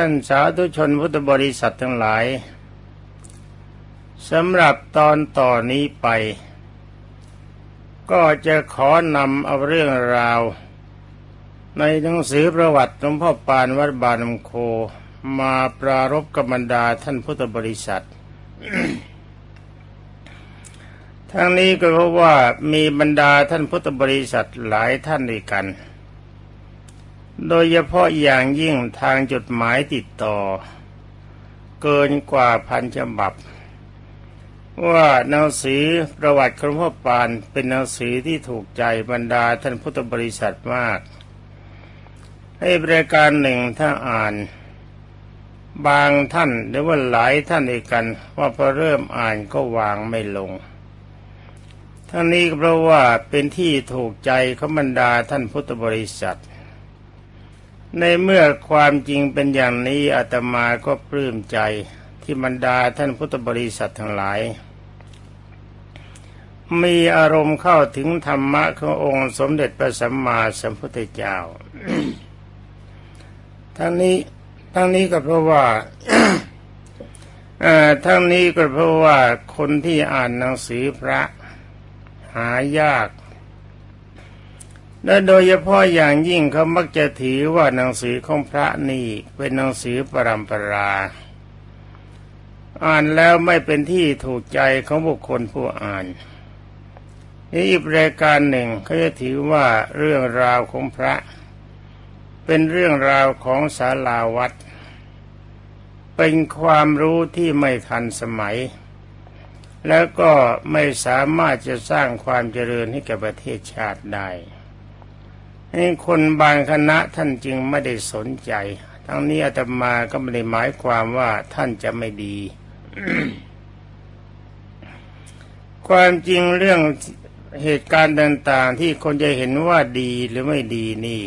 ท่านสาธุชนพุทธบริษัททั้งหลายสำหรับตอนต่อนนี้ไป ก็จะขอนำเอาเรื่องราว ในหนังสือประวัติหลวงพ่อปานวัดบานมโค มาปรารบกับบรรดาท่านพุทธบริษัท ทั้งนี้ก็เพราะว่ามีบรรดาท่านพุทธบริษัทหลายท่านด้วยกัน โดยเฉพาะอย่างยิ่งทางจดหมายติดต่อ เกินกว่าพันฉบับ ว่าหนังสือประวัติของพ่อปานเป็นหนังสือที่ถูกใจบรรดาท่านพุทธบริษัทมาก ให้บริการหนึ่งถ้าอ่าน บางท่านหรือว่าหลายท่านด้วยกัน ว่าพอเริ่มอ่านก็วางไม่ลงทั้งนี้ก็เพราะว่าเป็นที่ถูกใจขบรรดาท่านพุทธบริษัท ในเมื่อความจริงเป็นอย่างนี้อาตมาก็ปลื้มใจที่บรรดาท่านพุทธบริษัททั้งหลาย มีอารมณ์เข้าถึงธรรมะขององค์สมเด็จพระสัมมาสัมพุทธเจ้า ทั้งนี้ทั้งนี้ก็เพราะว่าทั้งนี้ก็เพราะว่าคนที่อ่านหนังสือพระหายาก และโดยเฉพาะอย่างยิ่งเขามักจะถือว่าหนังสือของพระนี่เป็นหนังสือปรัมปรา อ่านแล้วไม่เป็นที่ถูกใจของบุคคลผู้อ่านนี่อีกรายการหนึ่งเขาจะถือว่าเรื่องราวของพระ เป็นเรื่องราวของศาลาวัดเป็นความรู้ที่ไม่ทันสมัย แล้วก็ไม่สามารถจะสร้างความเจริญให้แก่ประเทศชาติได้ นี่คนบางคณะท่านจึงไม่ได้สนใจ ทั้งนี้อาตมาก็ไม่ได้หมายความว่าท่านจะไม่ดี ความจริงเรื่องเหตุการณ์ต่าง ๆ ที่คนจะเห็นว่าดีหรือไม่ดีนี่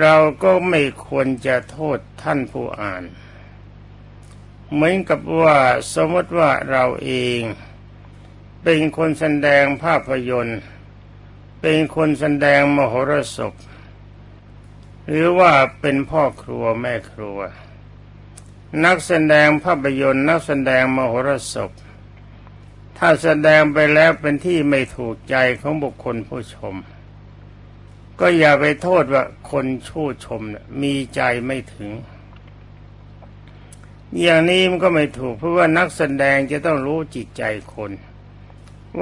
เราก็ไม่ควรจะโทษท่านผู้อ่าน เหมือนกับว่าสมมติว่าเราเอง เป็นคนแสดงภาพยนตร์ เป็นคนแสดงมโหรสพ หรือว่าเป็นพ่อครัวแม่ครัว นักแสดงภาพยนตร์ นักแสดงมโหรสพ ถ้าแสดงไปแล้วเป็นที่ไม่ถูกใจของบุคคลผู้ชม ก็อย่าไปโทษว่าคนชู้ชมนะมีใจไม่ถึง อย่างนี้มันก็ไม่ถูกเพราะว่านักแสดงจะต้องรู้จิตใจคน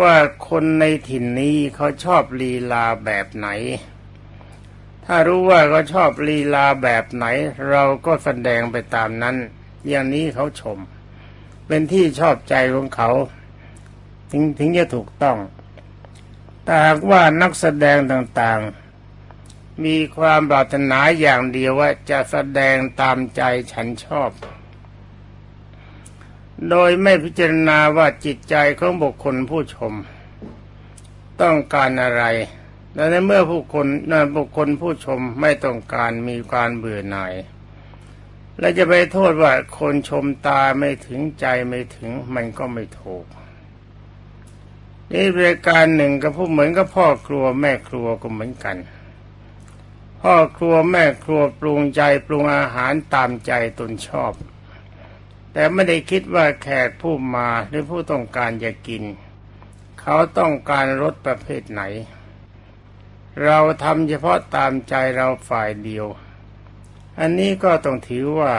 ว่าคนในถิ่นนี้เขาชอบลีลาแบบไหน ถ้ารู้ว่าเขาชอบลีลาแบบไหน เราก็แสดงไปตามนั้น อย่างนี้เขาชม เป็นที่ชอบใจของเขา ถึงถึงจะถูกต้อง แต่หากว่านักแสดงต่างๆ มีความปรารถนาอย่างเดียวว่าจะแสดงตามใจฉันชอบ โดยไม่พิจารณาว่าจิตใจของบุคคลผู้ชม ต้องการอะไร และในเมื่อผู้คนนบุคคลผู้ชมไม่ต้องการมีการเบื่อหน่าย และจะไปโทษว่าคนชมตาไม่ถึงใจไม่ถึงมันก็ไม่ถูก นี่รายการหนึ่งกับผู้เหมือนกับพ่อครัวแม่ครัวก็เหมือนกัน พ่อครัวแม่ครัวปรุงใจปรุงอาหารตามใจตนชอบ แต่ไม่ได้คิดว่าแขกผู้มาหรือผู้ต้องการจะกิน เขาต้องการรสประเภทไหน เราทำเฉพาะตามใจเราฝ่ายเดียว อันนี้ก็ต้องถือว่า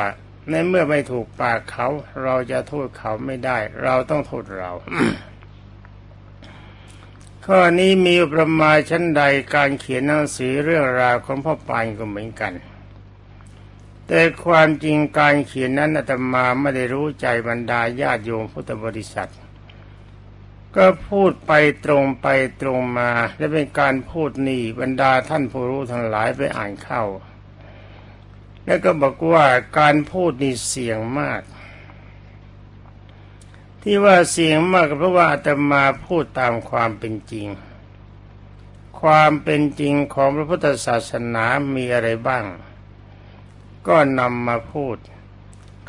ในเมื่อไม่ถูกปากเขา เราจะโทษเขาไม่ได้ เราต้องโทษเรา ข้อนี้มีประมาณชั้นใดการเขียนหนังสือเรื่องราวของพ่อปานก็เหมือนกัน แต่ความจริงการเขียนนั้นอาตมาไม่ได้รู้ใจบรรดาญาติโยมพุทธบริษัท ก็พูดไปตรงไปตรงมา และเป็นการพูดนี่บรรดาท่านผู้รู้ทั้งหลายไปอ่านเข้า แล้วก็บอกว่าการพูดนี่เสี่ยงมาก ที่ว่าเสียงมากก็เพราะว่าอาตมาพูดตามความเป็นจริง ความเป็นจริงของพระพุทธศาสนามีอะไรบ้าง ก็นำมาพูด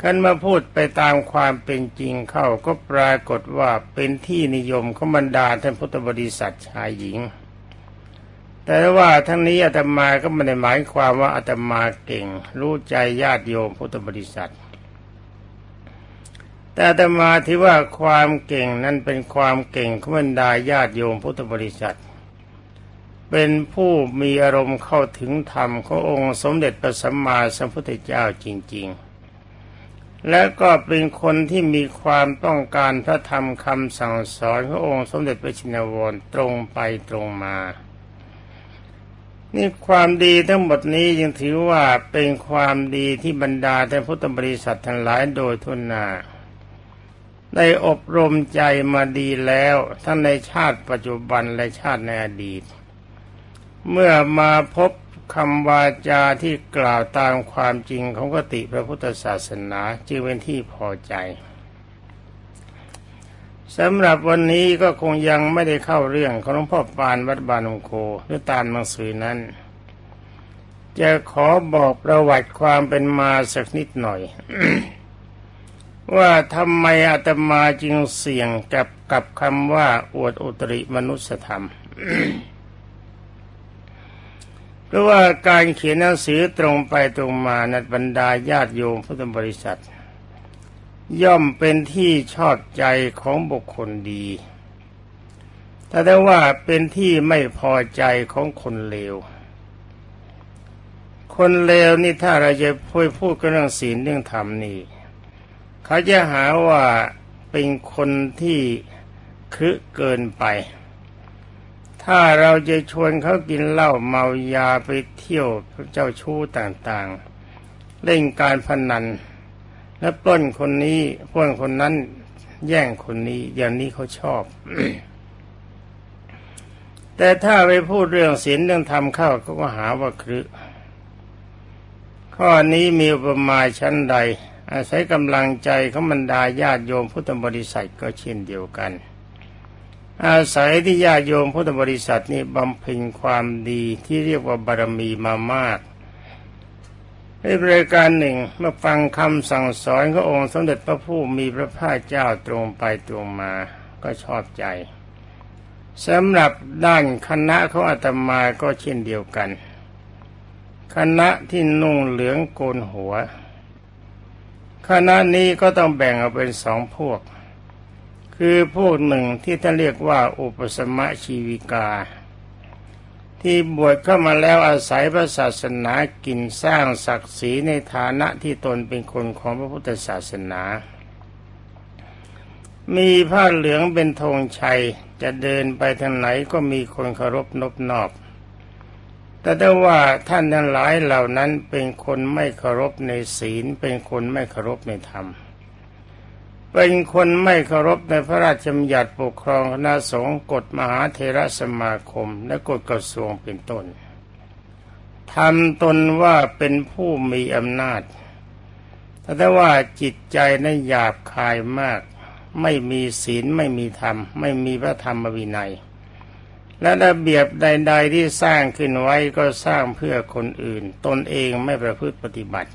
ขันมาพูดไปตามความเป็นจริงเข้าก็ปรากฏว่าเป็นที่นิยมของบรรดาท่านพุทธบริษัทชายหญิง แต่ว่าทั้งนี้อาตมาก็ไม่ได้หมายความว่าอาตมาเก่ง รู้ใจญาติโยมพุทธบริษัท แต่อาตมาที่ว่าความเก่งนั้นเป็นความเก่งของบรรดาญาติโยมพุทธบริษัท เป็นผู้มีอารมณ์เข้าถึงธรรมขององค์สมเด็จพระสัมมาสัมพุทธเจ้าจริง ๆ และก็เป็นคนที่มีความต้องการพระธรรมคำสั่งสอนขององค์สมเด็จพระชินวรตรงไปตรงมา นี่ความดีทั้งหมดนี้ยังถือว่าเป็นความดีที่บรรดาแต่พุทธบริษัททั้งหลายโดยทุนนาได้อบรมใจมาดีแล้ว ทั้งในชาติปัจจุบันและชาติในอดีต เมื่อมาพบคำวาจาที่กล่าวตามความจริงของกติพระพุทธศาสนาจึงเป็นที่พอใจสำหรับวันนี้ก็คงยังไม่ได้เข้าเรื่องของหลวงพ่อปานวัดบานองโคหรือตามหนังสือนั้น จะขอบอกประวัติความเป็นมาสักนิดหน่อย ว่าทำไมอาตมาจึงเสี่ยงกับกับคำว่าอวดอุตริมนุสธรรม เพราะว่าการเขียนหนังสือตรงไปตรงมานัดบรรดาญาติโยมพุทธบริษัท ย่อมเป็นที่ชอบใจของบุคคลดี แต่ได้ว่าเป็นที่ไม่พอใจของคนเลว คนเลวนี่ถ้าเราจะพูดพูดกันเรื่องศีลเรื่องธรรมนี่ เขาจะหาว่าเป็นคนที่คึเกินไป ถ้าเราจะชวนเขากินเหล้าเมายาไปเที่ยวเจ้าชู้ต่างๆ เล่นการพนัน และปล้นคนนี้ปล้นคนนั้นแย่งคนนี้อย่างนี้เขาชอบ แต่ถ้าไปพูดเรื่องศีลเรื่องธรรมเข้าเขาก็หาว่าครึข้อนี้มีอุปมาชั้นใด อาศัยกำลังใจของบรรดาญาติโยมพุทธบริษัทก็เช่นเดียวกัน อาศัยที่ญาติโยมพุทธบริษัทนี้บำเพ็ญความดีที่เรียกว่าบารมีมามากในบริการหนึ่งเมื่อฟังคำสั่งสอนขององค์สมเด็จพระผู้มีพระภาคเจ้าตรงไปตรงมาก็ชอบใจสำหรับด้านคณะของอาตมาก็เช่นเดียวกัน คณะที่นุ่งเหลืองโกนหัว คณะนี้ก็ต้องแบ่งออกเป็นสองพวก คือพวกหนึ่งที่ท่านเรียกว่าอุปสมะชีวิกา ที่บวชเข้ามาแล้วอาศัยพระศาสนากินสร้างศักดิ์ศรีในฐานะที่ตนเป็นคนของพระพุทธศาสนา มีผ้าเหลืองเป็นธงชัยจะเดินไปทางไหนก็มีคนเคารพนบนอบ แต่ถ้ว่าท่านทั้งหลายเหล่านั้นเป็นคนไม่เคารพในศีล เป็นคนไม่เคารพในธรรม เป็นคนไม่เคารพในพระราชบัญญัติปกครองคณะสงฆ์กฎมหาเทรสมาคม และกฎกระทรวงเป็นต้นทำตนว่าเป็นผู้มีอำนาจ แต่ว่าจิตใจนั้นหยาบคายมาก ไม่มีศีลไม่มีธรรม ไม่มีพระธรรมวินัย และระเบียบใด ๆที่สร้างขึ้นไว้ก็สร้างเพื่อคนอื่น ตนเองไม่ประพฤติปฏิบัติ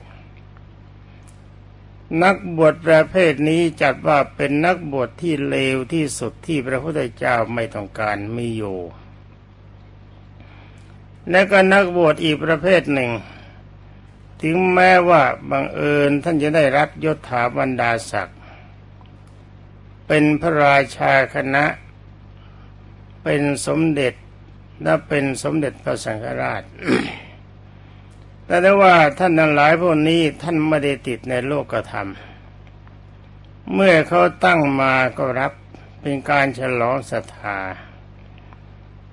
นักบวชประเภทนี้จัดว่าเป็นนักบวชที่เลวที่สุดที่พระพุทธเจ้าไม่ต้องการมีอยู่ และก็นักบวชอีกประเภทหนึ่ง ถึงแม้ว่าบังเอิญท่านจะได้รับยศถาบรรดาศักดิ์เป็นพระราชาคณะ เป็นสมเด็จและเป็นสมเด็จพระสังฆราช แต่ได้ว่าท่านทั้งหลายพวกนี้ท่านไม่ได้ติดในโลกธรรม เมื่อเขาตั้งมาก็รับเป็นการฉลองศรัทธา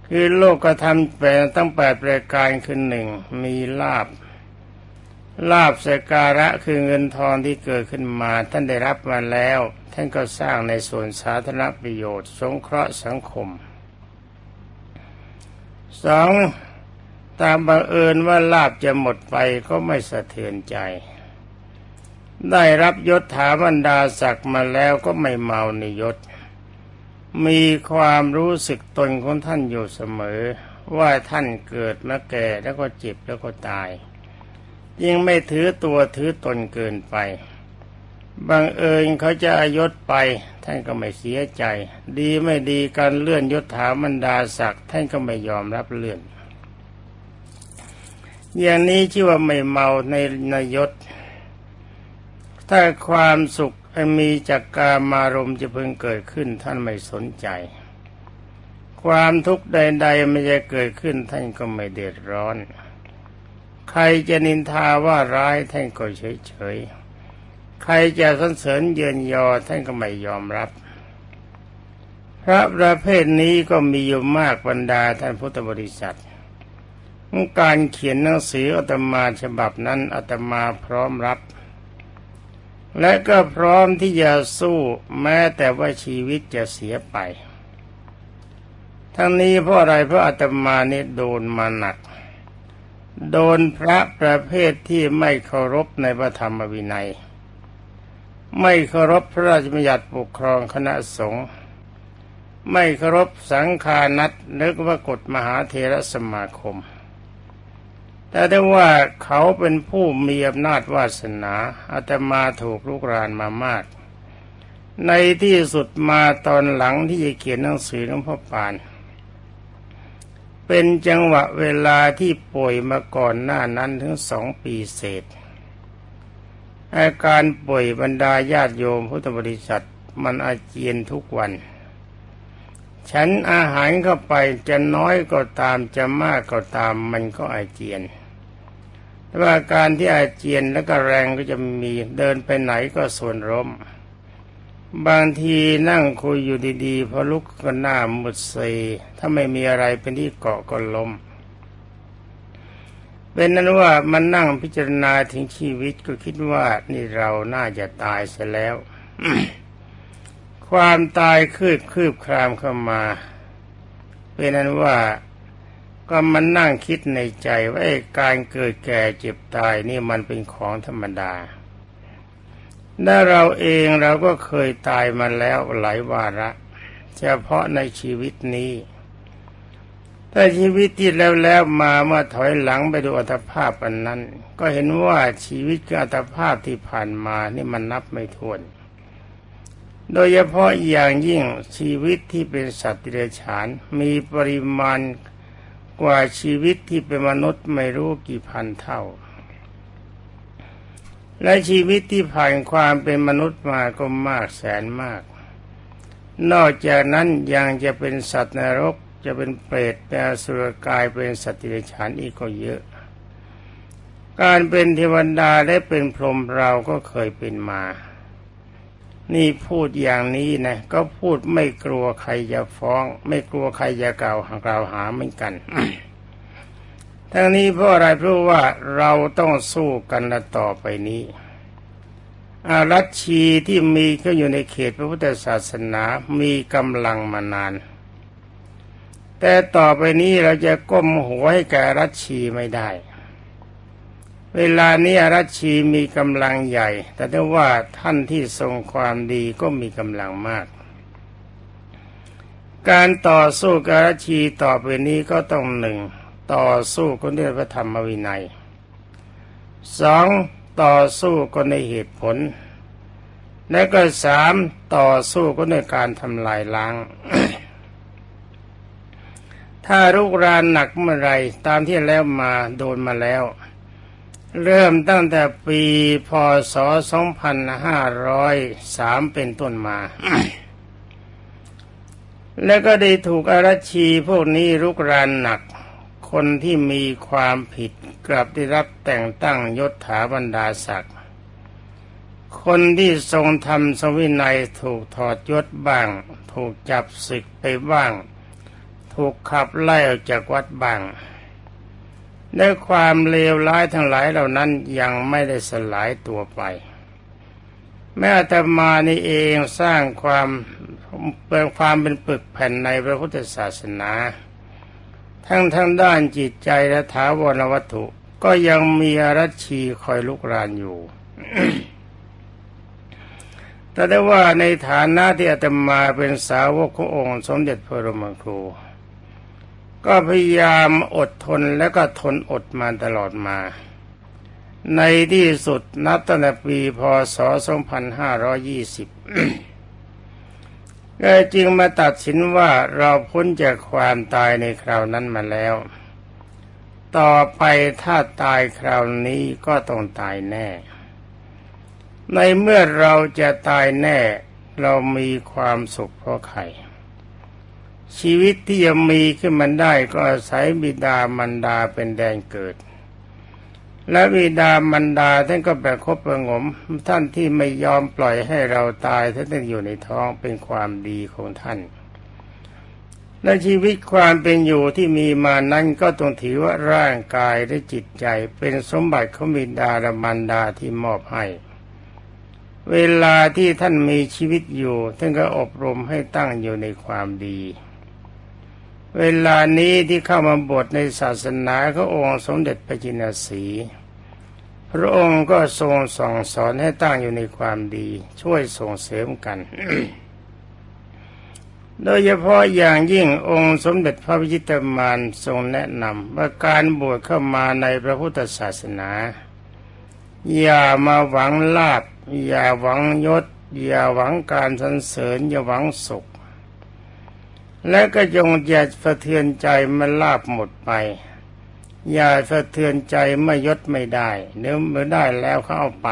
คือโลกธรรมแปลตั้งแปดประการคือหนึ่งมีลาบลาบสการะคือเงินทองที่เกิดขึ้นมา ท่านได้รับมาแล้ว ท่านก็สร้างในส่วนสาธารณประโยชน์ สงเคราะห์สังคมสอง ตามบังเอิญว่าลาบจะหมดไปก็ไม่สะเทือนใจ ได้รับยศถาบรรดาศักดิ์มาแล้วก็ไม่เมาในยศ มีความรู้สึกตนของท่านอยู่เสมอ ว่าท่านเกิดมาแก่แล้วก็เจ็บแล้วก็ตาย ยิ่งไม่ถือตัวถือตนเกินไปบางเอิญเขาจะอายศไป ท่านก็ไม่เสียใจ ดีไม่ดีการเลื่อนยศถาบรรดาศักดิ์ท่านก็ไม่ยอมรับเลื่อน อย่างนี้ชื่อว่าไม่เมาในนยศ ถ้าความสุขมีจากกามารมจะเพิ่งเกิดขึ้นท่านไม่สนใจ ความทุกข์ใดๆไม่จะเกิดขึ้นท่านก็ไม่เดือดร้อน ใครจะนินทาว่าร้ายท่านก็เฉยๆ ใครจะสรรเสริญเยินยอท่านก็ไม่ยอมรับ พระประเภทนี้ก็มีอยู่มากบรรดาท่านพุทธบริษัท การเขียนหนังสืออาตมาฉบับนั้นอาตมาพร้อมรับ และก็พร้อมที่จะสู้แม้แต่ว่าชีวิตจะเสียไป ทั้งนี้เพราะอะไรเพราะอาตมานี่โดนมาหนัก โดนพระประเภทที่ไม่เคารพในพระธรรมวินัย ไม่เคารพพระราชบัญญัติปกครองคณะสงฆ์ไม่เคารพสังฆานัตนึกว่ากฎมหาเทรสมาคม แต่ได้ว่าเขาเป็นผู้มีอำนาจวาสนาอาตมาถูกลุกรานมามาก ในที่สุดมาตอนหลังที่จะเขียนหนังสือหลวงพ่อปาน เป็นจังหวะเวลาที่ป่วยมาก่อนหน้านั้นถึงสองปีเศษ อาการป่วยบรรดาญาติโยมพุทธบริษัทมันอาเจียนทุกวัน ฉันอาหารเข้าไปจะน้อยก็ตามจะมากก็ตามมันก็อาเจียน ว่าการที่อาเจียนแล้วก็แรงก็จะมีเดินไปไหนก็ส่วนร่ม บางทีนั่งคุยอยู่ดีๆพอลุกก็หน้าหมุดเซถ้าไม่มีอะไรเป็นที่เกาะก็ล้มเป็นนั้นว่ามันนั่งพิจารณาถึงชีวิตก็คิดว่านี่เราน่าจะตายเสียแล้ว ความตายคืบคืบครามเข้ามา เป็นนั้นว่า ก็มันนั่งคิดในใจว่าการเกิดแก่เจ็บตายนี่มันเป็นของธรรมดาและเราเองเราก็เคยตายมาแล้วหลายวาระเฉพาะในชีวิตนี้แต่ชีวิตที่แล้วแล้วมาเมื่อถอยหลังไปดูอัตภาพอันนั้น ก็เห็นว่าชีวิตกับอัตภาพที่ผ่านมานี่มันนับไม่ถ้วน โดยเฉพาะอย่างยิ่งชีวิตที่เป็นสัตว์เดิเรกชันมีปริมาณ กว่าชีวิตที่เป็นมนุษย์ไม่รู้กี่พันเท่า และชีวิตที่ผ่านความเป็นมนุษย์มาก็มากแสนมาก นอกจากนั้นยังจะเป็นสัตว์นรกจะเป็นเปรตเป็นอสุรกายเป็นสัตว์ดิเรกชันอีกก็เยอะ การเป็นเทวดาและเป็นพรหมเราก็เคยเป็นมา นี่พูดอย่างนี้นะก็พูดไม่กลัวใครจะฟ้อง ไม่กลัวใครจะกล่าวหากล่าวหาเหมือนกัน ทั้งนี้เพราะอะไรเพราะว่าเราต้องสู้กันต่อไปนี้อารัชชีที่มีก็อยู่ในเขตพระพุทธศาสนามีกำลังมานาน แต่ต่อไปนี้เราจะก้มหัวให้แกรัชชีไม่ได้ เวลานี้อรัชชีมีกำลังใหญ่ แต่ถ้าว่าท่านที่ทรงความดีก็มีกำลังมาก การต่อสู้กับอรัชชีต่อไปนี้ก็ต้องหนึ่งต่อสู้คนด้วยพระธรรมวินัยสองต่อสู้ก็ในเหตุผล และก็สามต่อสู้ก็ในการทำลายล้าง ถ้ารุกรานหนักเมื่อไรตามที่แล้วมาโดนมาแล้ว เริ่มตั้งแต่ปีพศ 2503 เป็นต้นมา แล้วก็ได้ถูกอารัชชีพวกนี้รุกรานหนัก คนที่มีความผิดกลับได้รับแต่งตั้งยศถาบรรดาศักดิ์ คนที่ทรงทำสวินัยถูกถอดยศบ้าง ถูกจับศึกไปบ้าง ถูกขับไล่ออกจากวัดบ้าง และความเลวร้ายทั้งหลายเหล่านั้นยังไม่ได้สลายตัวไป แม้อาตมานี่เองสร้างความเป็นความเป็นปึกแผ่นในพระพุทธศาสนา ทั้งทางด้านจิตใจและถาวรวัตถุ ก็ยังมีอรัชชีคอยลุกรานอยู่แต่ได้ว่าในฐานะที่อาตมาเป็นสาวกขององค์ สมเด็จพระรมครู ก็พยายามอดทนและก็ทนอดมาตลอดมา ในที่สุดนับตั้งแต่ปีพศ 2520 ก็จึงมาตัดสินว่าเราพ้นจากความตายในคราวนั้นมาแล้ว ต่อไปถ้าตายคราวนี้ก็ต้องตายแน่ ในเมื่อเราจะตายแน่ เรามีความสุขเพราะใคร ชีวิตที่จะมีขึ้นมันได้ก็อาศัยบิดามารดาเป็นแดนเกิด และบิดามารดาท่านก็ประคบประงม ท่านที่ไม่ยอมปล่อยให้เราตายท่านต้องอยู่ในท้องเป็นความดีของท่านและชีวิตความเป็นอยู่ที่มีมานั้นก็ต้องถือว่าร่างกายและจิตใจ เป็นสมบัติของบิดาและมารดาที่มอบให้ เวลาที่ท่านมีชีวิตอยู่ ท่านก็อบรมให้ตั้งอยู่ในความดี เวลานี้ที่เข้ามาบวชในศาสนาขององค์สมเด็จพระจินสี พระองค์ก็ทรงส่องสอนให้ตั้งอยู่ในความดี ช่วยส่งเสริมกัน โดยเฉพาะอย่างยิ่งองค์สมเด็จพระพิชิตมารทรงแนะนำว่าการบวชเข้ามาในพระพุทธศาสนา อย่ามาหวังลาบอย่าหวังยศ อย่าหวังการสรรเสริญอย่าหวังสุข และก็จงอย่าสะเทือนใจมื่อลาบหมดไป อย่าสะเทือนใจเมื่อยศไม่ได้เนื้อเมื่อได้แล้วเขาเอาไป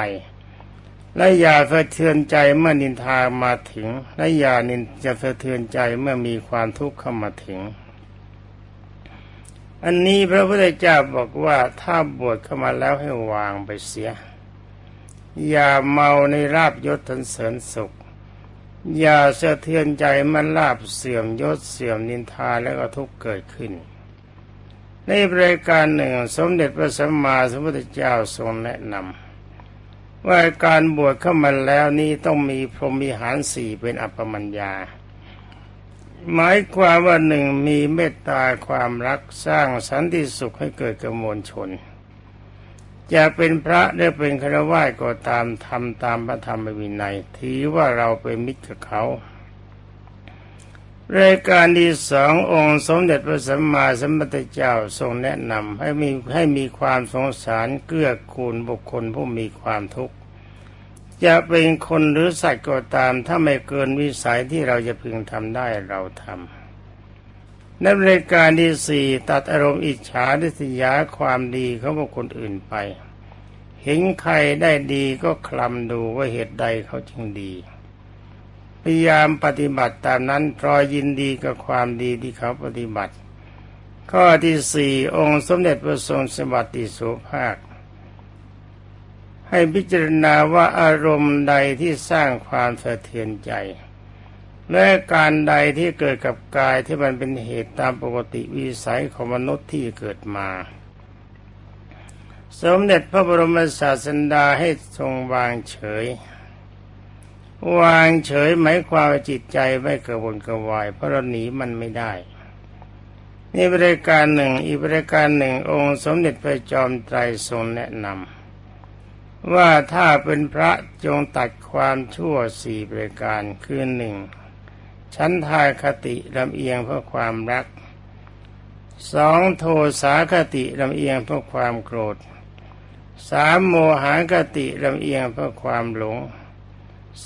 และอย่าสะเทือนใจเมื่อนินทามาถึง และอย่านินจะสะเทือนใจเมื่อมีความทุกข์เข้ามาถึง อันนี้พระพุทธเจ้าบอกว่าถ้าบวชเข้ามาแล้วให้วางไปเสีย อย่าเมาในราบยศทันเสริญสุข อย่าสะเทือนใจมันลาบเสื่อมยศเสื่อมนินทาแล้วก็ทุกเกิดขึ้น ในรายการหนึ่งสมเด็จพระสัมมาสัมพุทธเจ้าทรงแนะนำว่าการบวชเข้ามาแล้วนี้ต้องมีพรหมิหารสี่เป็นอัปปมัญญา หมายความว่าหนึ่งมีเมตตาความรักสร้างสันติสุขให้เกิดกับมวลชน จะเป็นพระได้เป็นครวาสก็ตามทำตามพระธรรมวินัยถือว่าเราเป็นมิตรกับเขารายการที่สององค์สมเด็จพระสัมมาสัมพุทธเจ้าทรงแนะนำให้มีให้มีความสงสารเกื้อกูลบุคคลผู้มีความทุกข์จะเป็นคนหรือสัตว์ก็ตามถ้าไม่เกินวิสัยที่เราจะพึงทำได้เราทำ ในรายการที่สี่ตัดอารมณ์อิจฉาดิษยาความดีเของบุคคลอื่นไป เห็นใครได้ดีก็คลำดูว่าเหตุใดเขาจึงดี พยายามปฏิบัติตามนั้นพรอยยินดีกับความดีที่เขาปฏิบัติ ข้อที่สี่องค์สมเด็จพระทรงสวัสดิโสภาค ให้พิจารณาว่าอารมณ์ใดที่สร้างความสะเทือนใจ และการใดที่เกิดกับกายที่มันเป็นเหตุตามปกติวิสัยของมนุษย์ที่เกิดมา สมเด็จพระบรมศาสดาให้ทรงวางเฉย วางเฉยหมายความว่าจิตใจไม่กระวนกระวาย เพราะเราหนีมันไม่ได้นี่บริการหนึ่งอีกบริการหนึ่งองค์สมเด็จพระจอมไตรทรงแนะนำว่าถ้าเป็นพระจงตัดความชั่วสี่ประการคือหนึ่ง ชั้นทายคติลำเอียงเพื่อความรักสองโทสาคติลำเอียงเพื่อความโกรธสามโมหคติลำเอียงเพื่อความหลง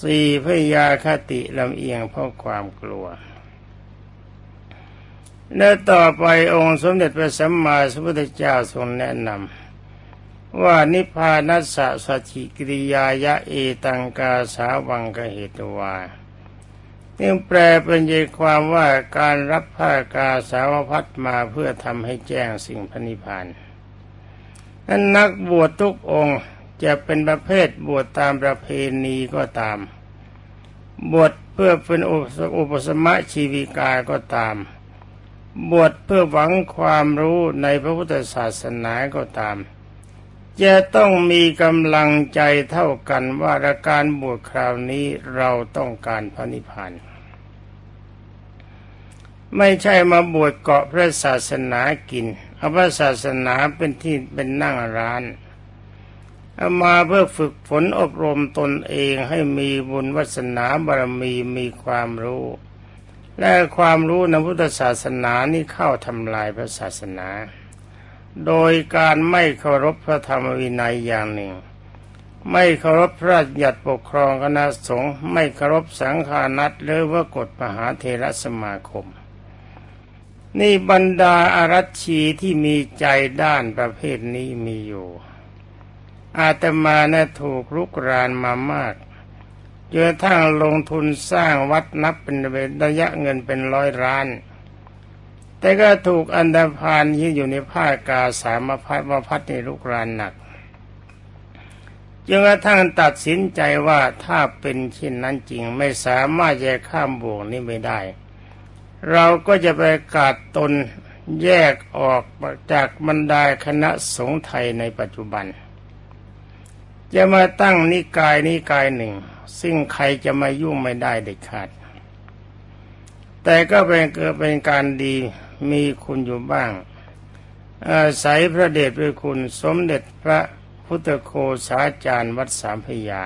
สี่พยาคติลำเอียงเพราะความกลัว และต่อไปองค์สมเด็จพระสัมมาสัมพุทธเจ้าทรงแนะนำว่านิพพานัสสะสัจจิกิริยายะเอตังกาสาวังกเหตุวา นี่แปลเป็นใจความว่าการรับผ้ากาสาวพัดมาเพื่อทำให้แจ้งสิ่งพระนิพพานนั้นนักบวชทุกองค์จะเป็นประเภทบวชตามประเพณีก็ตาม บวชเพื่อเป็นอุปสมะชีวิกาก็ตาม บวชเพื่อหวังความรู้ในพระพุทธศาสนาก็ตาม จะต้องมีกำลังใจเท่ากันว่าการบวชคราวนี้เราต้องการพระนิพพาน ไม่ใช่มาบวชเกาะพระศาสนากินเอาพระศาสนาเป็นที่เป็นนั่งร้านเอามาเพื่อฝึกฝนอบรมตนเองให้มีบุญวัสนาบารมีมีความรู้ และความรู้ในพุทธศาสนานี่เข้าทำลายพระศาสนา โดยการไม่เคารพพระธรรมวินัยอย่างหนึ่ง ไม่เคารพพระราชบัญญัติปกครองคณะสงฆ์ไม่เคารพสังฆานัตหรือว่ากฎมหาเทรสมาคม นี่บรรดาอารัชีที่มีใจด้านประเภทนี้มีอยู่ อาตมานะถูกลุกรานมามากจนกระทั่งลงทุนสร้างวัดนับเป็นระยะเงินเป็นร้อยล้าน แต่ก็ถูกอันดาพานที่อยู่ในผ้ากาสามพัดมาพัดในลุกรานหนักจนกระทั่งตัดสินใจว่าถ้าเป็นเช่นนั้นจริงไม่สามารถจะข้ามบ่วงนี้ไม่ได้ เราก็จะไปกาดตนแยกออกจากบรรดาคณะสงฆ์ไทยในปัจจุบัน จะมาตั้งนิกายนิกายหนึ่ง ซึ่งใครจะมายุ่งไม่ได้เด็ดขาด แต่ก็เป็นเกิดเป็นการดีมีคุณอยู่บ้าง อาศัยพระเดชพระคุณสมเด็จพระพุทธโคสาจารย์วัดสามพยา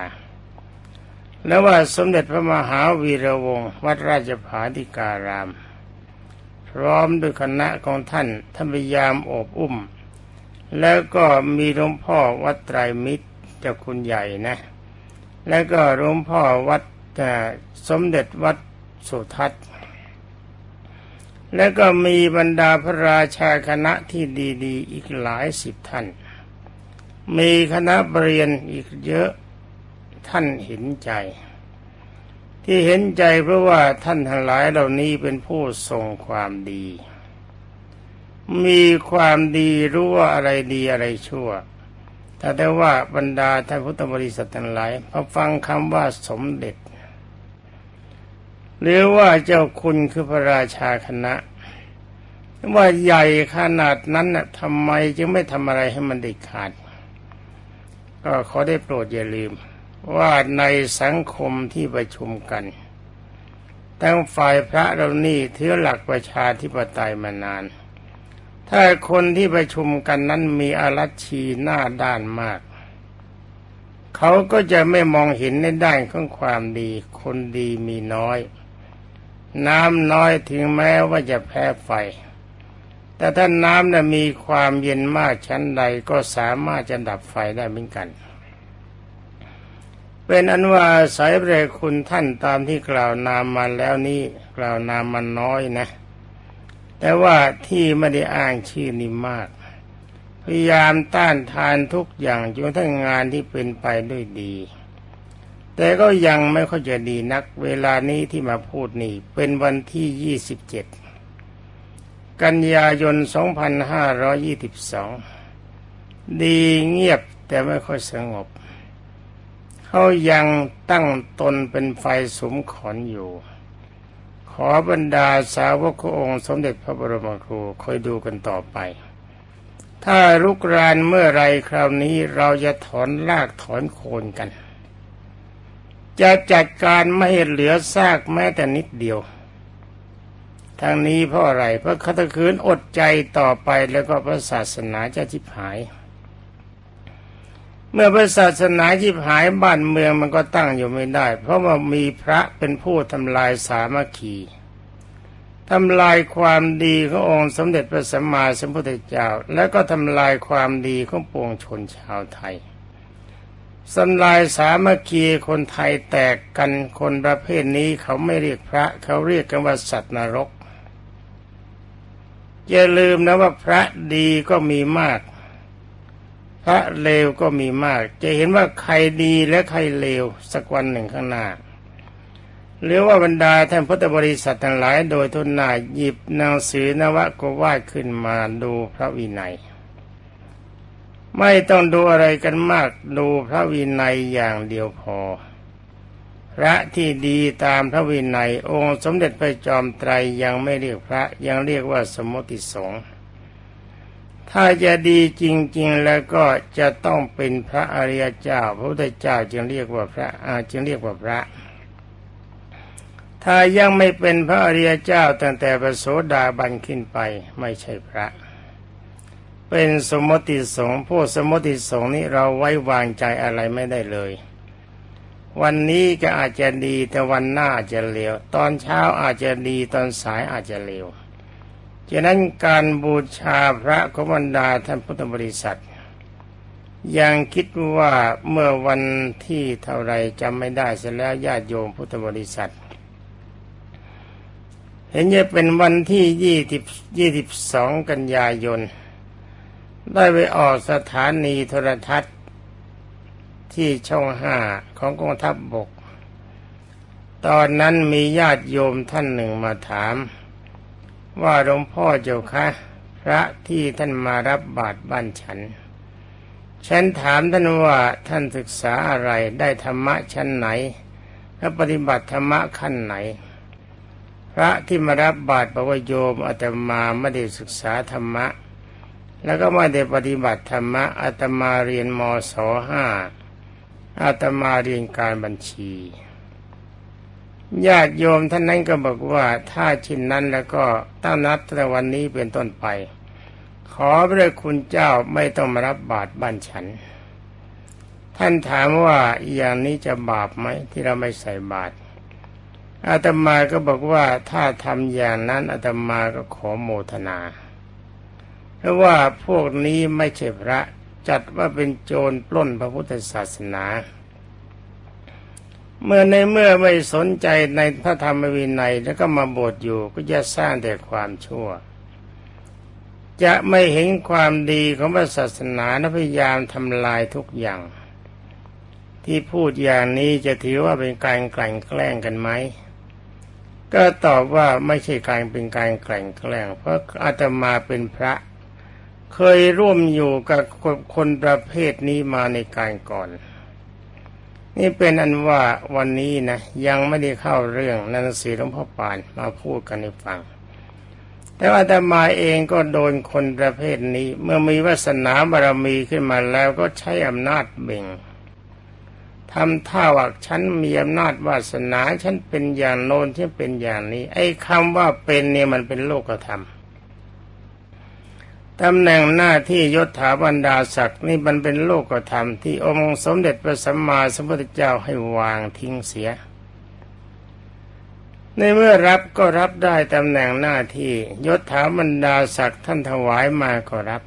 แล้วว่าสมเด็จพระมหาวีระวงศ์วัดราชภาธิการาม ร้อมด้วยคณะของท่านท่านพยายามโอบอุ้ม แล้วก็มีหลวงพ่อวัดไตรมิตรเจ้าคุณใหญ่นะ แล้วก็หลวงพ่อวัดเอ่สมเด็จวัดสุทัศน์ แล้วก็มีบรรดาพระราชาคณะที่ดี ๆ อีกหลายสิบท่าน มีคณะเรียนอีกเยอะท่านเห็นใจ ที่เห็นใจเพราะว่าท่านทั้งหลายเหล่านี้เป็นผู้ทรงความดี มีความดีรู้ว่าอะไรดีอะไรชั่ว แต่ได้ว่าบรรดาท่านพุทธบริษัททั้งหลายพอฟังคำว่าสมเด็จ หรือว่าเจ้าคุณคือพระราชาคณะ ว่าใหญ่ขนาดนั้นน่ะทำไมจึงไม่ทำอะไรให้มันเด็ดขาด ก็ขอได้โปรดอย่าลืม ว่าในสังคมที่ประชุมกันทั้งฝ่ายพระเรานี่ถือหลักประชาธิปไตยมานาน ถ้าคนที่ประชุมกันนั้นมีอารัชชีหน้าด้านมาก เขาก็จะไม่มองเห็นในด้านของความดี คนดีมีน้อย น้ำน้อยถึงแม้ว่าจะแพ้ไฟ แต่ถ้าน้ำน่ะมีความเย็นมากชั้นใดก็สามารถจะดับไฟได้เหมือนกัน เป็นอันว่าสายเรคุณท่านตามที่กล่าวนามมาแล้วนี้กล่าวนามมันน้อยนะ แต่ว่าที่ไม่ได้อ้างชื่อนี้มาก พยายามต้านทานทุกอย่างจนทั้งงานที่เป็นไปด้วยดี แต่ก็ยังไม่ค่อยจะดีนัก เวลานี้ที่มาพูดนี่ เป็นวันที่27กันยายน 2522 ดีเงียบแต่ไม่ค่อยสงบ เขายังตั้งตนเป็นไฟสมขอนอยู่ ขอบรรดาสาวกององค์สมเด็จพระบรมครูคอยดูกันต่อไป ถ้ารุกรานเมื่อไรคราวนี้เราจะถอนรากถอนโคนกัน จะจัดการไม่ให้เหลือซากแม้แต่นิดเดียวทางนี้เพราะอะไร เพราะคัตคืนอดใจต่อไปแล้วก็พระศาสนาจะจิบหาย เมื่อพระศาสนาจิบหายบ้านเมืองมันก็ตั้งอยู่ไม่ได้ เพราะว่ามีพระเป็นผู้ทำลายสามัคคีทำลายความดีขององค์สมเด็จพระสัมมาสัมพุทธเจ้า แล้วก็ทำลายความดีของปวงชนชาวไทยสำลายสามัคคีคนไทยแตกกันคนประเภทนี้เขาไม่เรียกพระ เขาเรียกกันว่าสัตว์นรก อย่าลืมนะว่าพระดีก็มีมาก พระเลวก็มีมาก จะเห็นว่าใครดีและใครเลวสักวันหนึ่งข้างหน้าหรือว่าบรรดาท่านพุทธบริษัททั้งหลายโดยทุนนาหยิบหนังสือนวโกวาดขึ้นมาดูพระวินัย ไม่ต้องดูอะไรกันมากดูพระวินัยอย่างเดียวพอ พระที่ดีตามพระวินัย องค์สมเด็จพระจอมไตรยังไม่เรียกพระยังเรียกว่าสมมติสงฆ์ ถ้าจะดีจริง ๆ แล้วก็จะต้องเป็นพระอริยเจ้า พระพุทธเจ้าจึงเรียกว่าพระอาจึงเรียกว่าพระ ถ้ายังไม่เป็นพระอริยเจ้าตั้งแต่พระโสดาบันขึ้นไปไม่ใช่พระ เป็นสมมติสงฆ์ผู้สมมติสงฆ์นี้เราไว้วางใจอะไรไม่ได้เลย วันนี้ก็อาจจะดีแต่วันหน้าอาจจะเลวตอนเช้าอาจจะดีตอนสายอาจจะเลว ฉะนั้นการบูชาพระของบรรดาท่านพุทธบริษัท ยังคิดว่าเมื่อวันที่เท่าไรจำไม่ได้เสร็จแล้วญาติโยมพุทธบริษัท เห็นจะเป็นวันที่ยี่สิบยี่สิบสองกันยายน ได้ไปออกสถานีโทรทัศน์ที่ช่องห้าของกองทัพบบก ตอนนั้นมีญาติโยมท่านหนึ่งมาถาม ว่าหลวงพ่อเจ้าคะพระที่ท่านมารับบาตรบ้านฉัน ฉันถามท่านว่าท่านศึกษาอะไรได้ธรรมะชั้นไหน และปฏิบัติธรรมะขั้นไหน พระที่มารับบาตรบอกว่าโยมอาตมาไม่ได้ศึกษาธรรมะ แล้วก็ไม่ได้ปฏิบัติธรรมะอาตมาเรียนมศห้าอาตมาเรียนการบัญชี ญาติโยมท่านนั้นก็บอกว่าถ้าชินนั้นแล้วก็ตั้งนับแต่วันนี้เป็นต้นไป ขอพระคุณเจ้าไม่ต้องมารับบาตรบ้านฉัน ท่านถามว่าอย่างนี้จะบาปไหมที่เราไม่ใส่บาตรอาตมาก็บอกว่าถ้าทำอย่างนั้นอาตมาก็ขอโมทนา เพราะว่าพวกนี้ไม่ใช่พระจัดว่าเป็นโจรปล้นพระพุทธศาสนา เมื่อในเมื่อไม่สนใจในพระธรรมวินัยแล้วก็มาบวชอยู่ก็จะสร้างแต่ความชั่ว จะไม่เห็นความดีของพระศาสนาและพยายามทำลายทุกอย่าง ที่พูดอย่างนี้จะถือว่าเป็นการกลั่นแกล้งกันไหมก็ตอบว่าไม่ใช่การเป็นการกลั่นแกล้ง เพราะอาตมาเป็นพระ เคยร่วมอยู่กับคนประเภทนี้มาในการก่อน นี่เป็นอันว่าวันนี้นะยังไม่ได้เข้าเรื่องนันสีหลวงพ่อปานมาพูดกันให้ฟัง แต่ว่าอาตมาเองก็โดนคนประเภทนี้ เมื่อมีวาสนาบารมีขึ้นมาแล้วก็ใช้อำนาจเบ่งทำท่าว่าฉันมีอำนาจวาสนาฉันเป็นอย่างโน้นฉันเป็นอย่างนี้ ไอ้คำว่าเป็นเนี่ยมันเป็นโลกธรรม ตำแหน่งหน้าที่ยศถาบรรดาศักดิ์นี่มันเป็นโลกธรรมที่องค์สมเด็จพระสัมมาสัมพุทธเจ้าให้วางทิ้งเสีย ในเมื่อรับก็รับได้ตำแหน่งหน้าที่ยศถาบรรดาศักดิ์ท่านถวายมาก็รับ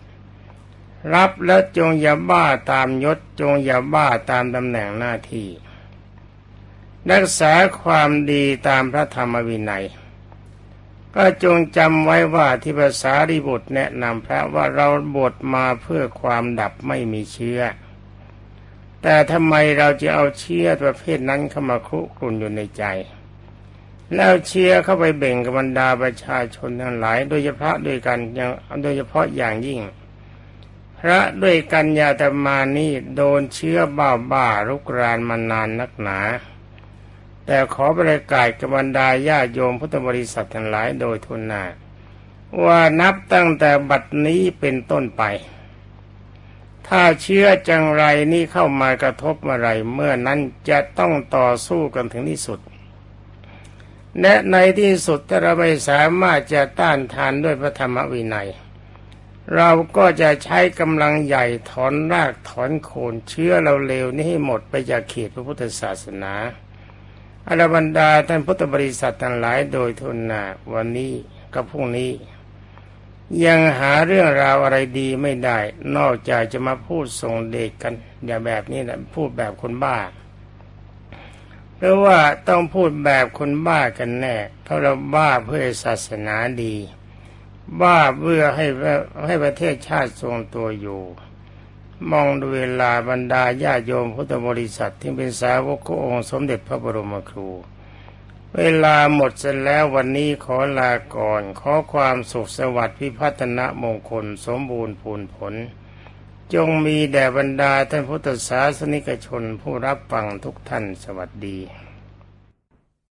รับแล้วจงอย่าบ้าตามยศจงอย่าบ้าตามตำแหน่งหน้าที่ รักษาความดีตามพระธรรมวินัย ก็จงจำไว้ว่าที่ภาษาริบุตรแนะนำพระว่าเราบวชมาเพื่อความดับไม่มีเชื้อ แต่ทำไมเราจะเอาเชื้อประเภทนั้นเข้ามาครุกรุ่นอยู่ในใจ แล้วเชื้อเข้าไปเบ่งกับบรรดาประชาชนทั้งหลาย โดยเฉพาะด้วยกันอย่างโดยเฉพาะอย่างยิ่ง พระด้วยกันยาตมานี่โดนเชื้อบ้าบ้ารุกรานมานานนักหนา แต่ขอประกาศกับบรรดาญาโยมพุทธบริษัททั้งหลายโดยทุนนาว่านับตั้งแต่บัดนี้เป็นต้นไป ถ้าเชื้อจังไรนี่เข้ามากระทบเมื่อไรเมื่อนั้นจะต้องต่อสู้กันถึงที่สุดและในที่สุดถ้าเราไม่สามารถจะต้านทานด้วยพระธรรมวินัย เราก็จะใช้กำลังใหญ่ถอนรากถอนโคนเชื้อเราเลวนี้ให้หมดไปจากเขตพระพุทธศาสนา อรบรรดาท่านพุทธบริษัททั้งหลายโดยทุนนาวันนี้กับพรุ่งนี้ ยังหาเรื่องราวอะไรดีไม่ได้ นอกจากจะมาพูดส่งเด็กกันอย่าแบบนี้นะพูดแบบคนบ้าเพราะว่าต้องพูดแบบคนบ้ากันแน่เพราะเราบ้าเพื่อศาสนาดี บ้าเพื่อให้ให้ประเทศชาติทรงตัวอยู่ มองดูเวลาบรรดาญาโยมพุทธบริษัทที่เป็นสาวกขององค์สมเด็จพระบรมครู เวลาหมดเสร็จแล้ววันนี้ขอลาก่อน ขอความสุขสวัสดิ์พิพัฒนะมงคลสมบูรณ์ผลผล จงมีแด่บรรดาท่านพุทธศาสนิกชนผู้รับฟังทุกท่านสวัสดี